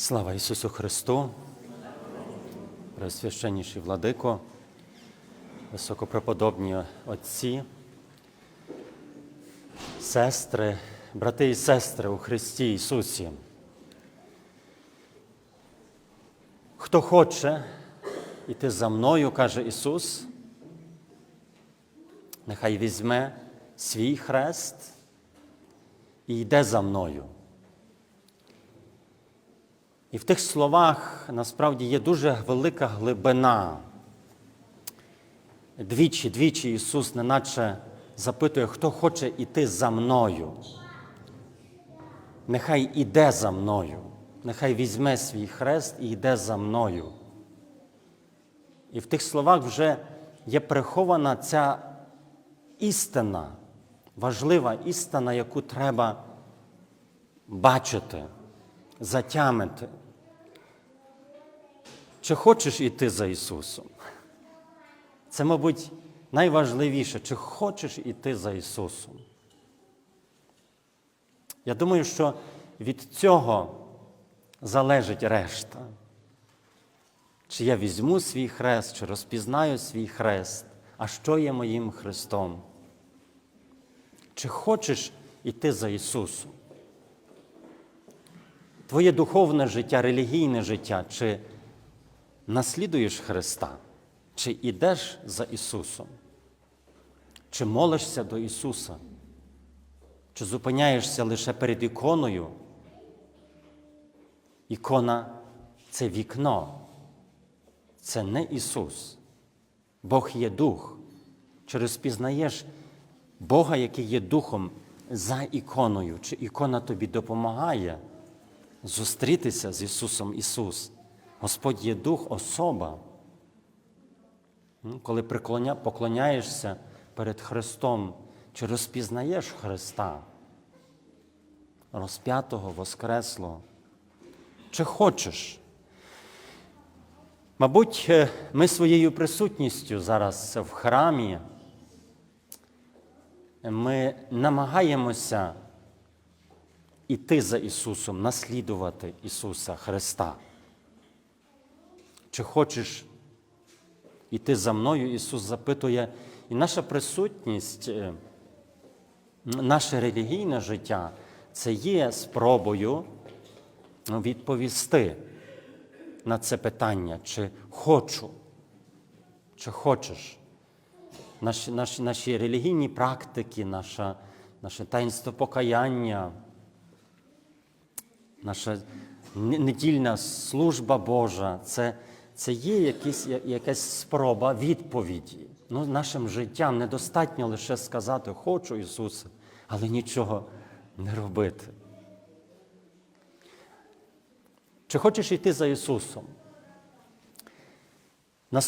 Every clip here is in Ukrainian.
Слава Ісусу Христу, Пресвященніший владико, високопреподобні отці, сестри, брати і сестри у Христі Ісусі. Хто хоче іти за мною, каже Ісус, нехай візьме свій хрест і йде за мною. І в тих словах насправді є дуже велика глибина. Двічі, двічі Ісус неначе запитує, хто хоче іти за мною. Нехай іде за мною, нехай візьме свій хрест і йде за мною. І в тих словах вже є прихована ця істина, важлива істина, яку треба бачити затямити. Чи хочеш іти за Ісусом? Це, мабуть, найважливіше, чи хочеш іти за Ісусом. Я думаю, що від цього залежить решта. Чи я візьму свій хрест, чи розпізнаю свій хрест, а що є моїм Христом? Чи хочеш іти за Ісусом? Твоє духовне життя, релігійне життя, чи наслідуєш Христа, чи йдеш за Ісусом, чи молишся до Ісуса, чи зупиняєшся лише перед іконою? Ікона це вікно, це не Ісус. Бог є Дух. Чи розпізнаєш Бога, який є Духом за іконою, чи ікона тобі допомагає? Зустрітися з Ісусом Ісус. Господь є Дух, особа. Коли приклоня, поклоняєшся перед Христом, чи розпізнаєш Христа, розп'ятого, Воскреслого, чи хочеш? Мабуть, е, ми своєю присутністю зараз в храмі, ми намагаємося іти за Ісусом, наслідувати Ісуса Христа. Чи хочеш іти за мною? Ісус запитує, і наша присутність, е, наше релігійне життя це є спробою відповісти на це питання, чи хочу, чи хочеш. Наші, наші, наші релігійні практики, наша, наше таїнство покаяння наша недільна служба Божа, це це є якісь, якась спроба відповіді. Ну, Нашим життям недостатньо лише сказати Хочу Ісуса, але нічого не робити. Чи хочеш йти за Ісусом?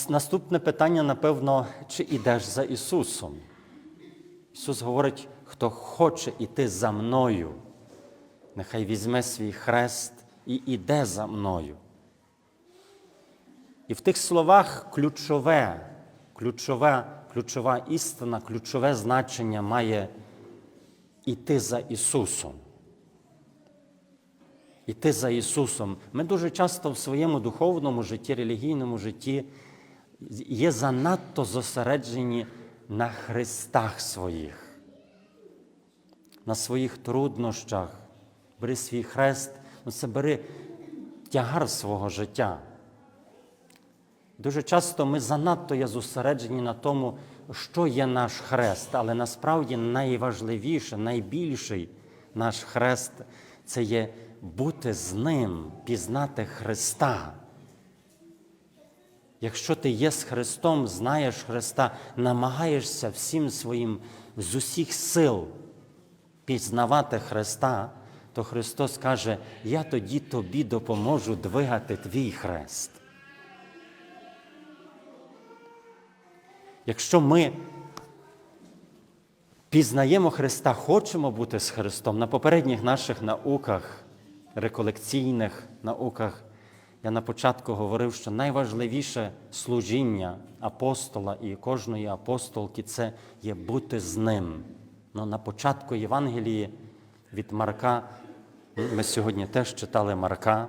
Наступне питання, напевно, чи йдеш за Ісусом? Ісус говорить, хто хоче йти за мною нехай візьме свій хрест і іде за мною. І в тих словах ключове, ключове, ключова істина, ключове значення має іти за Ісусом. Іти за Ісусом. Ми дуже часто в своєму духовному житті, релігійному житті є занадто зосереджені на хрестах своїх, на своїх труднощах, бери свій хрест, ну це бери тягар свого життя. Дуже часто ми занадто є зосереджені на тому, що є наш хрест, але насправді найважливіше, найбільший наш хрест це є бути з Ним, пізнати Христа. Якщо ти є з Христом, знаєш Христа, намагаєшся всім своїм з усіх сил пізнавати Христа, то Христос каже, я тоді тобі допоможу двигати твій хрест. Якщо ми пізнаємо Христа, хочемо бути з Христом на попередніх наших науках, реколекційних науках, я на початку говорив, що найважливіше служіння апостола і кожної апостолки це є бути з ним. Ну, На початку Євангелії від Марка ми сьогодні теж читали Марка,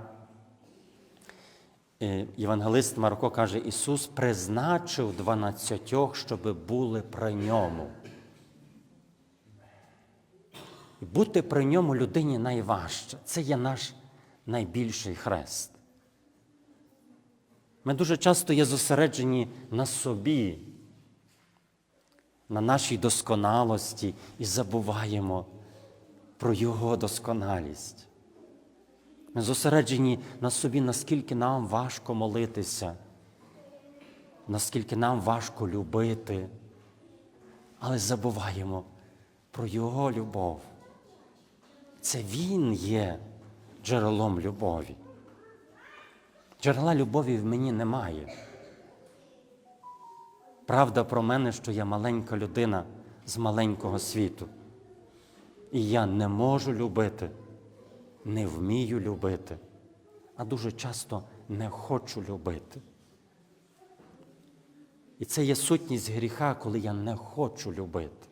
євангелист Марко каже, Ісус призначив дванадцятьох, щоб були при ньому. Бути при ньому людині найважче. Це є наш найбільший хрест. Ми дуже часто є зосереджені на собі, на нашій досконалості і забуваємо про Його досконалість. Ми зосереджені на собі, наскільки нам важко молитися, наскільки нам важко любити, але забуваємо про Його любов. Це Він є джерелом любові. Джерела любові в мені немає. Правда про мене, що я маленька людина з маленького світу. І я не можу любити, не вмію любити, а дуже часто не хочу любити. І це є сутність гріха, коли я не хочу любити.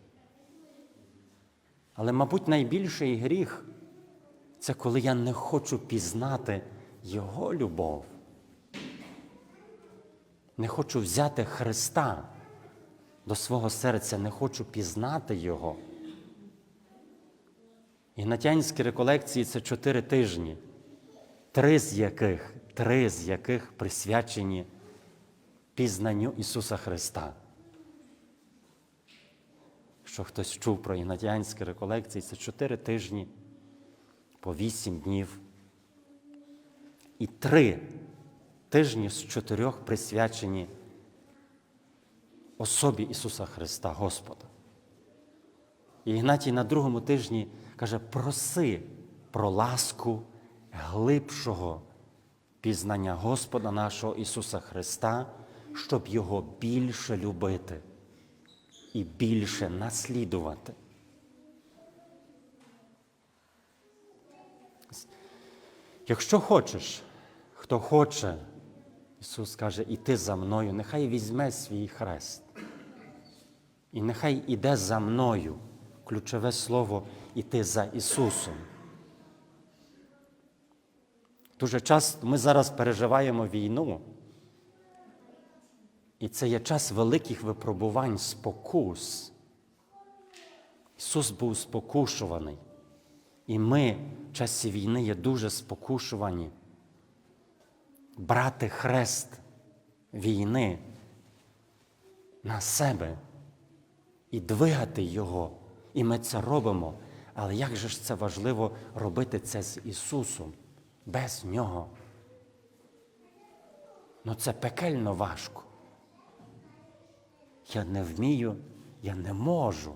Але, мабуть, найбільший гріх це коли я не хочу пізнати Його любов. Не хочу взяти Христа до свого серця, не хочу пізнати Його. Ігнатянські реколекції це чотири тижні, три з яких, три з яких присвячені пізнанню Ісуса Христа. Якщо хтось чув про ігнатянські реколекції, це чотири тижні по вісім днів. І три тижні з чотирьох присвячені особі Ісуса Христа, Господа. І Ігнатій на другому тижні каже: проси про ласку глибшого пізнання Господа нашого Ісуса Христа, щоб Його більше любити і більше наслідувати. Якщо хочеш, хто хоче, Ісус каже, іти за мною, нехай візьме свій хрест. І нехай іде за мною. Ключове слово іти за Ісусом. Дуже часто ми зараз переживаємо війну, і це є час великих випробувань, спокус. Ісус був спокушуваний. І ми в часі війни є дуже спокушувані брати хрест війни на себе і двигати Його. І ми це робимо. Але як же ж це важливо робити це з Ісусом, без Нього? Ну це пекельно важко. Я не вмію, я не можу.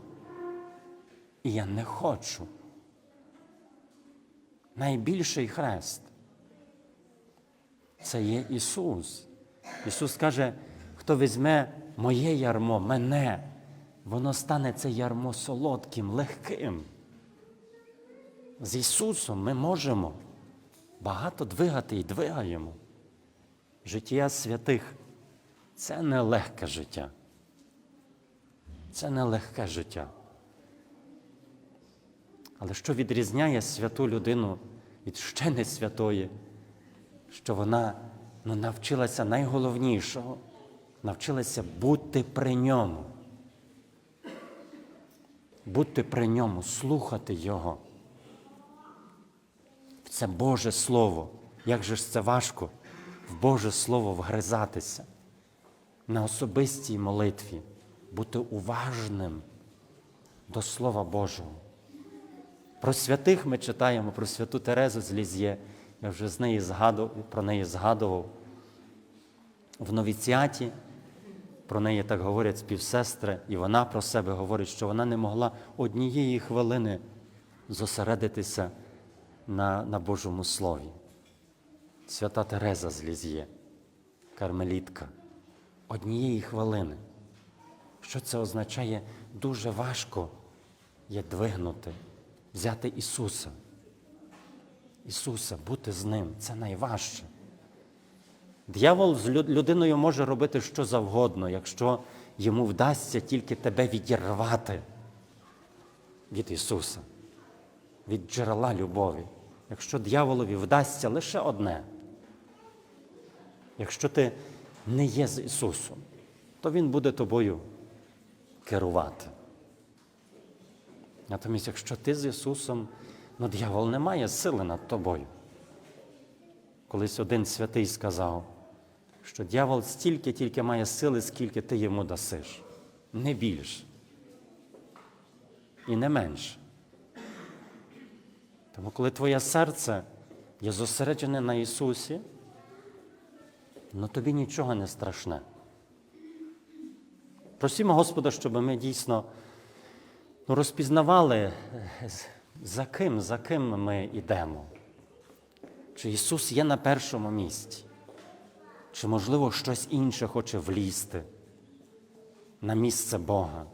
І я не хочу. Найбільший хрест це є Ісус. Ісус каже, хто візьме моє ярмо, мене, воно стане це ярмо солодким, легким. З Ісусом ми можемо багато двигати і двигаємо. Життя святих це не легке життя. Це не легке життя. Але що відрізняє святу людину від ще не святої, що вона ну, навчилася найголовнішого, навчилася бути при ньому. Бути при ньому, слухати Його. Це Боже Слово. Як же ж це важко в Боже Слово вгризатися на особистій молитві, бути уважним до Слова Божого. Про святих ми читаємо, про святу Терезу з Ліз'є. Я вже з неї згадував, про неї згадував. В новіціаті про неї так говорять співсестри, і вона про себе говорить, що вона не могла однієї хвилини зосередитися на, на Божому Слові. Свята Тереза з Ліз'є, кармелітка, однієї хвилини. Що це означає? Дуже важко є двигнути, взяти Ісуса. Ісуса, бути з Ним це найважче. Д'явол з людиною може робити що завгодно, якщо йому вдасться тільки тебе відірвати від Ісуса, від джерела любові. Якщо дьяволові вдасться лише одне Якщо ти не є з Ісусом, то Він буде тобою керувати. Натомість, якщо ти з Ісусом, ну дьявол не має сили над тобою. Колись один святий сказав, що дьявол стільки тільки має сили, скільки ти йому дасиш, не більше і не менше. Тому, коли твоє серце є зосереджене на Ісусі, ну тобі нічого не страшне. Просімо Господа, щоб ми дійсно ну, розпізнавали, е, за ким, за ким ми йдемо. Чи Ісус є на першому місці, чи, можливо, щось інше хоче влізти на місце Бога.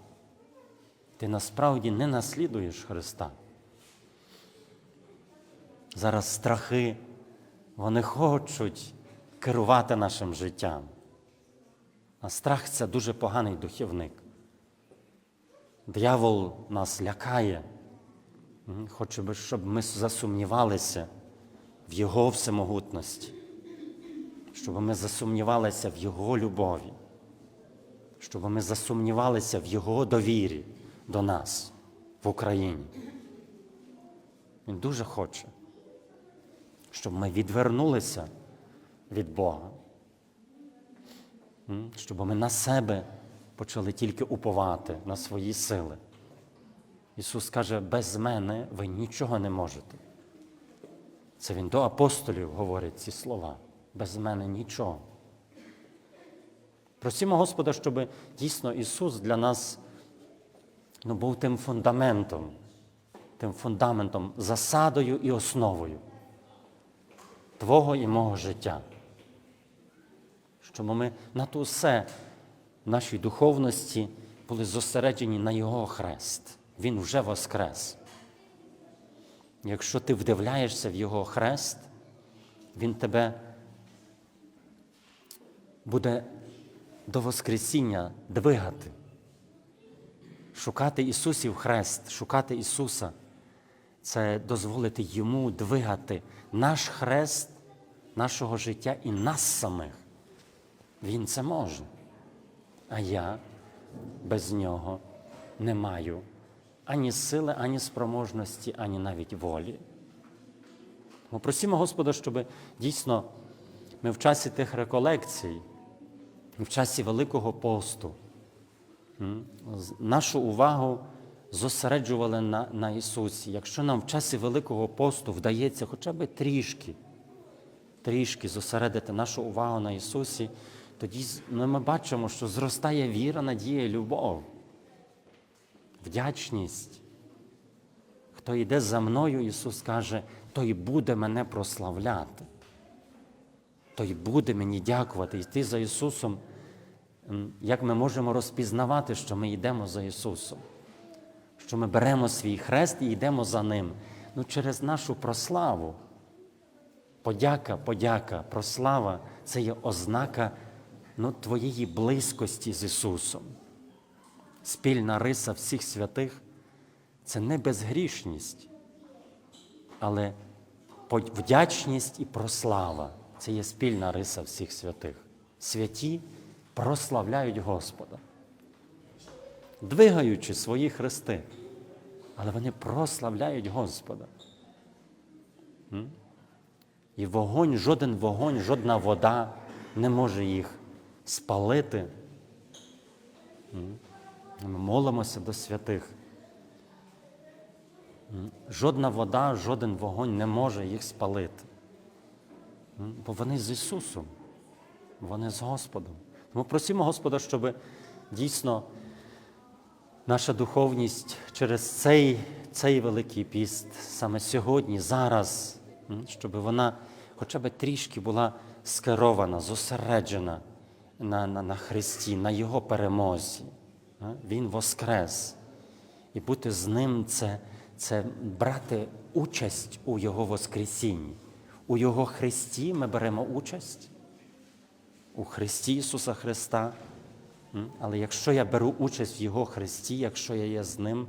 Ти насправді не наслідуєш Христа. Зараз страхи, вони хочуть керувати нашим життям. А страх це дуже поганий духівник. Диявол нас лякає, хоче, би, щоб ми засумнівалися в Його всемогутності, щоб ми засумнівалися в Його любові, щоб ми засумнівалися в Його довірі до нас в Україні. Він дуже хоче, щоб ми відвернулися від Бога, щоб ми на себе почали тільки уповати на свої сили. Ісус каже, без мене ви нічого не можете. Це Він до апостолів говорить ці слова. Без мене нічого. Просімо Господа, щоб дійсно Ісус для нас ну, був тим фундаментом, тим фундаментом, засадою і основою Твого і мого життя. Щоб ми на то все нашій духовності були зосереджені на Його хрест. Він вже воскрес. Якщо ти вдивляєшся в Його хрест, Він тебе буде до Воскресіння двигати, шукати Ісусів хрест, шукати Ісуса це дозволити Йому двигати наш хрест нашого життя і нас самих. Він це може. А я без нього не маю ані сили, ані спроможності, ані навіть волі. Ми просимо Господа, щоб дійсно ми в часі тих реколекцій, в часі Великого посту нашу увагу зосереджували на, на Ісусі. Якщо нам в часі Великого посту вдається хоча б трішки, трішки зосередити нашу увагу на Ісусі, тоді ну, ми бачимо, що зростає віра, надія, любов, вдячність. Хто йде за мною, Ісус каже, той буде мене прославляти. Той буде мені дякувати. Йти за Ісусом, як ми можемо розпізнавати, що ми йдемо за Ісусом, що ми беремо свій хрест і йдемо за Ним. Ну, через нашу прославу. Подяка, подяка, прослава це є ознака ну, твоєї близькості з Ісусом. Спільна риса всіх святих це не безгрішність, але вдячність і прослава це є спільна риса всіх святих. Святі прославляють Господа, двигаючи свої хрести, але вони прославляють Господа. І вогонь, жоден вогонь, жодна вода не може їх спалити. Ми молимося до святих. Жодна вода, жоден вогонь не може їх спалити. Бо вони з Ісусом, вони з Господом. Тому просимо Господа, щоб дійсно наша духовність через цей, цей великий піст саме сьогодні, зараз, щоб вона хоча б трішки була скерована, зосереджена на, на, на Христі, на Його перемозі. Він воскрес. І бути з ним це, це брати участь у Його Воскресінні. У Його Христі ми беремо участь, у Христі Ісуса Христа. Але якщо я беру участь в Його Христі, якщо я є з Ним,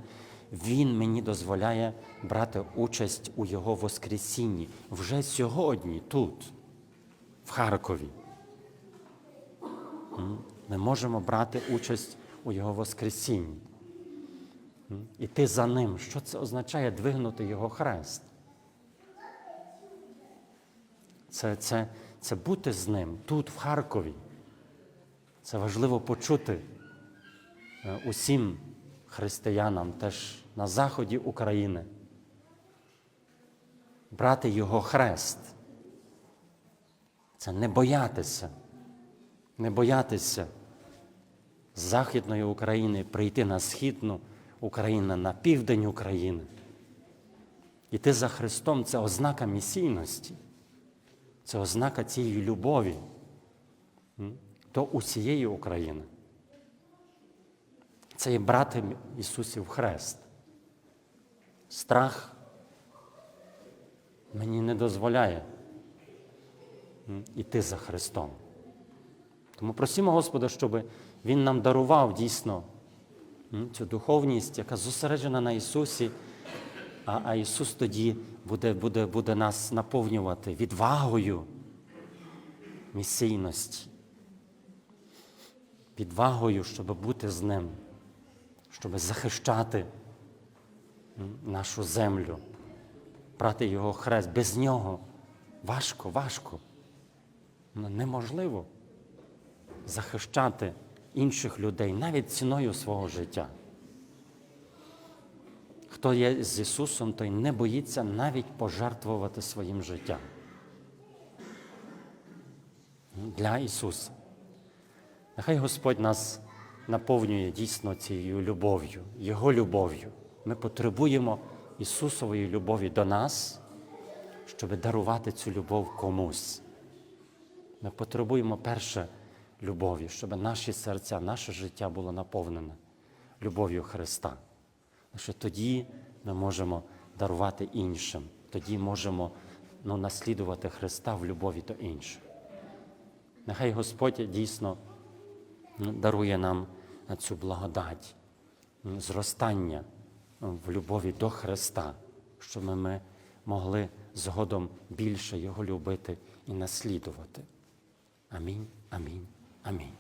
Він мені дозволяє брати участь у Його Воскресінні вже сьогодні, тут, в Харкові. Ми можемо брати участь у Його Воскресінні. Іти за Ним. Що це означає двигнути Його хрест? Це, це, це бути з ним тут, в Харкові. Це важливо почути е, усім християнам теж на заході України. Брати його хрест. Це не боятися, не боятися з Західної України прийти на Східну Україну, на південь України. Іти за Христом це ознака місійності, це ознака цієї любові до усієї України. Це є брати Ісусів Хрест. Страх мені не дозволяє м, іти за Христом. Тому просимо Господа, щоб Він нам дарував дійсно цю духовність, яка зосереджена на Ісусі, а, а Ісус тоді буде, буде, буде нас наповнювати відвагою місійності, відвагою, щоб бути з Ним, щоб захищати нашу землю, брати Його хрест. Без нього важко, важко. Ну, неможливо захищати інших людей навіть ціною свого життя. Хто є з Ісусом, той не боїться навіть пожертвувати своїм життям. Для Ісуса. Нехай Господь нас наповнює дійсно цією любов'ю, Його любов'ю. Ми потребуємо Ісусової любові до нас, щоб дарувати цю любов комусь. Ми потребуємо перше любові, щоб наші серця, наше життя було наповнене любов'ю Христа. Що тоді ми можемо дарувати іншим, тоді можемо ну, наслідувати Христа в любові до інших. Нехай Господь дійсно дарує нам цю благодать, зростання в любові до Христа, щоб ми могли згодом більше Його любити і наслідувати. Амінь, амінь, амінь.